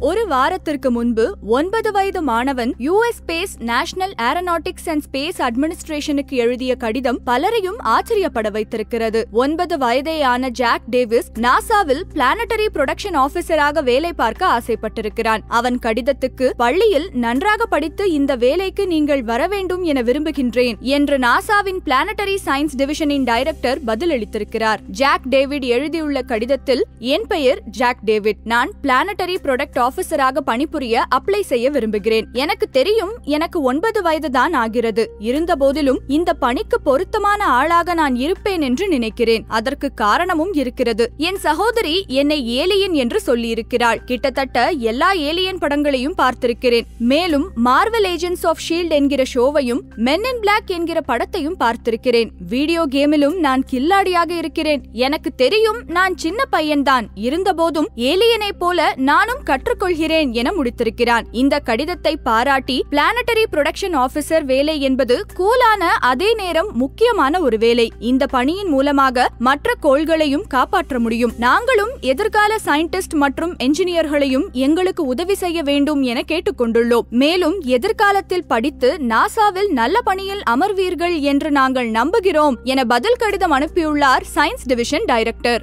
ஒரு வாரத்திற்கு முன்பு ஒன்பது வயது மாணவன் US space national aeronautics and space அட்மினிஸ்ட்ரேஷனுக்கு எழுதிய கடிதம் பலரையும் ஆச்சரியப்பட வைத்திருக்கிறது. ஒன்பது வயதேயான ஜாக் டேவிஸ் நாசாவில் பிளானட்டரி ப்ரொடக்ஷன் ஆபீசராக வேலை பார்க்க ஆசைப்பட்டிருக்கிறான். அவன் கடிதத்துக்கு பள்ளியில் நன்றாக படித்து இந்த வேலைக்கு நீங்கள் வர வேண்டும் என விரும்புகின்றேன் என்று நாசாவின் பிளானட்டரி சயின்ஸ் டிவிஷனின் டைரக்டர் பதிலளித்திருக்கிறார். ஜாக் டேவிட் எழுதியுள்ள கடிதத்தில் என் பெயர் ஜாக் டேவிட் நான் பிளானட்டரி ப்ரொடக்ட் ஆபீசராக பணிபுரிய அப்ளை செய்ய விரும்புகிறேன். எனக்கு தெரியும் எனக்கு ஒன்பது வயதுதான் ஆகிறது. இருந்த போதிலும் இந்த பணிக்கு பொருத்தமான ஆளாக நான் இருப்பேன் என்று நினைக்கிறேன். அதற்கு காரணமும் இருக்கிறது. என் சகோதரி என்னை ஏலியன் என்று சொல்லியிருக்கிறாள். கிட்டத்தட்ட எல்லா ஏலியன் படங்களையும் பார்த்திருக்கிறேன். மேலும் மார்வல் ஏஜென்ட்ஸ் ஆஃப் ஷீல்ட் என்கிற ஷோவையும் மென் அண்ட் பிளாக் என்கிற படத்தையும் பார்த்திருக்கிறேன். வீடியோ கேமிலும் நான் கில்லாடியாக இருக்கிறேன். எனக்கு தெரியும் நான் சின்ன பையன்தான். இருந்தபோதும் ஏலியனை போல நானும் கற்றுக்கொள்கிறேன் என முடித்திருக்கிறான். இந்த கடிதத்தை பாராட்டி பிளானட்டரி புரொடக்ஷன் ஆபீசர் வேலை என்பது கூலான அதே நேரம் முக்கியமான ஒரு வேலை. இந்த பணியின் மூலமாக மற்ற கோள்களையும் காப்பாற்ற முடியும். நாங்களும் எதிர்கால சயின்டிஸ்ட் மற்றும் என்ஜினியர்களையும் எங்களுக்கு உதவி செய்ய வேண்டும் என கேட்டுக்கொண்டுள்ளோம். மேலும் எதிர்காலத்தில் படித்து நாசாவில் நல்ல பணியில் அமர்வீர்கள் என்று நாங்கள் நம்புகிறோம் என பதில் கடிதம் அனுப்பியுள்ளார் சயின்ஸ் டிவிஷன் டைரக்டர்